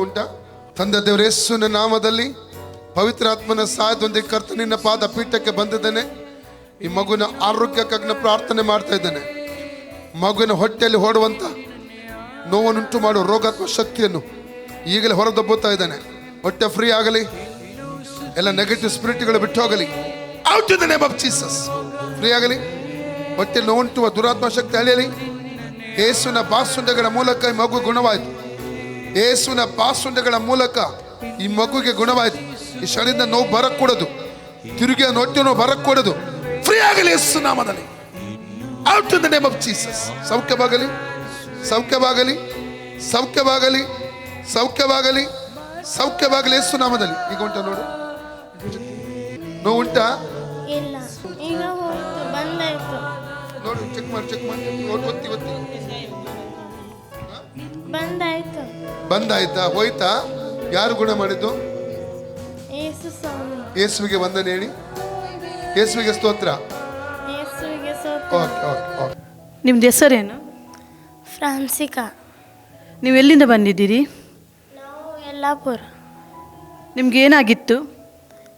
ಉಂಟಾ? ತಂದೆ ದೇವರ, ಯೇಸುವಿನ ನಾಮದಲ್ಲಿ ಪವಿತ್ರಾತ್ಮನ ಸಹಾಯದೊಂದಿಗೆ ಕರ್ತನಿನ ಪಾದ ಪೀಠಕ್ಕೆ ಬಂದಿದ್ದೇನೆ. ಈ ಮಗುವಿನ ಆರೋಗ್ಯಕ್ಕಾಗಿ ಪ್ರಾರ್ಥನೆ ಮಾಡ್ತಾ ಇದ್ದೇನೆ. ಮಗುವಿನ ಹೊಟ್ಟೆಯಲ್ಲಿ ಓಡುವಂತ ನೋವನ್ನುಂಟು ಮಾಡುವ ರೋಗಾತ್ಮ ಶಕ್ತಿಯನ್ನು ಈಗಲೇ ಹೊರದಬ್ಬುತ್ತಾ ಇದ್ದಾನೆ. ಹೊಟ್ಟೆ ಫ್ರೀ ಆಗಲಿ, ಎಲ್ಲ ನೆಗೆಟಿವ್ ಸ್ಪಿರಿಟ್ಗಳು ಬಿಟ್ಟು ಹೋಗಲಿ. Out in the name of Jesus free ಆಗಲಿ. ಹೊಟ್ಟೆ ನೋವುಂಟುವ ದುರಾತ್ಮ ಶಕ್ತಿ ಅಳಿಯಲಿ. ಏಸುನ ಪಾಸುಂಡಗಳ ಮೂಲಕ ಈ ಮಗು ಗುಣವಾಯಿತು. ಏಸುನ ಪಾಸುಂಡಗಳ ಮೂಲಕ ಈ ಮಗುಗೆ ಗುಣವಾಯಿತು. ಈ ಶರೀರದ ನೋವು ಬರಕೂಡದು. ತಿರುಗಿಯ ನೋಟ್ಯ ನೋವು ಬರಕೂಡದು. ಫ್ರೀ ಆಗಲಿ ಯೇಸು ನಾಮದಲ್ಲಿ. Out in the name of Jesus ಸೌಖ್ಯವಾಗಲಿ ಸೌಖ್ಯವಾಗಲಿ ಸೌಖ್ಯವಾಗಲಿ ಸೌಖ್ಯವಾಗಲಿ ಸೌಖ್ಯವಾಗಲಿ ಯೇಸು ನಾಮದಲ್ಲಿ. ಈಗ ಉಂಟ ನೋಡು. ನೋವು ಉಂಟಾ? ನೋಡು ಚೆಕ್ ಮಾಡಿ ಚೆಕ್ ಮಾಡಿ. ಒತ್ತಿ, ಒತ್ತಿ ಬಂದಾಯ್ತು. ಬಂದಾಯ್ತಾ? ಹೋಯ್ತಾ? ಯಾರು ಗುಣ ಮಾಡಿದ್ದು? ಏಸು ಸ್ವಾಮಿ. ಯೇಸುವಿಗೆ ವಂದನೆ ಹೇಳಿ. ಯೇಸುವಿಗೆ ಸ್ತೋತ್ರ. ಏಸುವಿಗೆ ಸ್ತೋತ್ರ. Okay okay okay. ನಿಮ್ದು ಹೆಸರೇನು? ಫ್ರಾನ್ಸಿಕಾ. ನೀವು ಎಲ್ಲಿಂದ ಬಂದಿದ್ದೀರಿ? ನಾವು ಯಲ್ಲಾಪುರ. ನಿಮ್ಗೆ ಏನಾಗಿತ್ತು?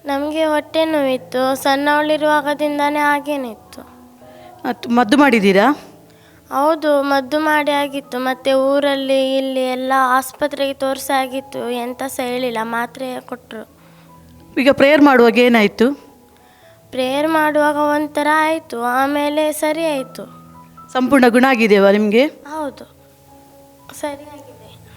ನಮಗೆ ಹೊಟ್ಟೆ ನೋವಿತ್ತು. ಸಣ್ಣವಳಿರುವಾಗದಿಂದಾನೇ ಹಾಗೇನಿತ್ತು. ಅತ್- ಮದ್ದು ಮಾಡಿದ್ದೀರಾ? ಹೌದು ಮದ್ದು ಮಾಡಿ ಆಗಿತ್ತು. ಮತ್ತೆ ಊರಲ್ಲಿ ಇಲ್ಲಿ ಎಲ್ಲ ಆಸ್ಪತ್ರೆಗೆ ತೋರಿಸಿ ಆಗಿತ್ತು. ಎಂತ ಸಹ ಹೇಳಿಲ್ಲ ಮಾತ್ರೆ ಕೊಟ್ಟರು ಈಗ ಪ್ರೇಯರ್ ಮಾಡುವಾಗ ಏನಾಯಿತು? ಪ್ರೇಯರ್ ಮಾಡುವಾಗ ಒಂಥರ ಆಯಿತು ಆಮೇಲೆ ಸರಿ ಆಯಿತು. ಸಂಪೂರ್ಣ ಗುಣ ಆಗಿದೆಯಾ ನಿಮಗೆ? ಹೌದು ಸರಿ ಆಯ್ತು.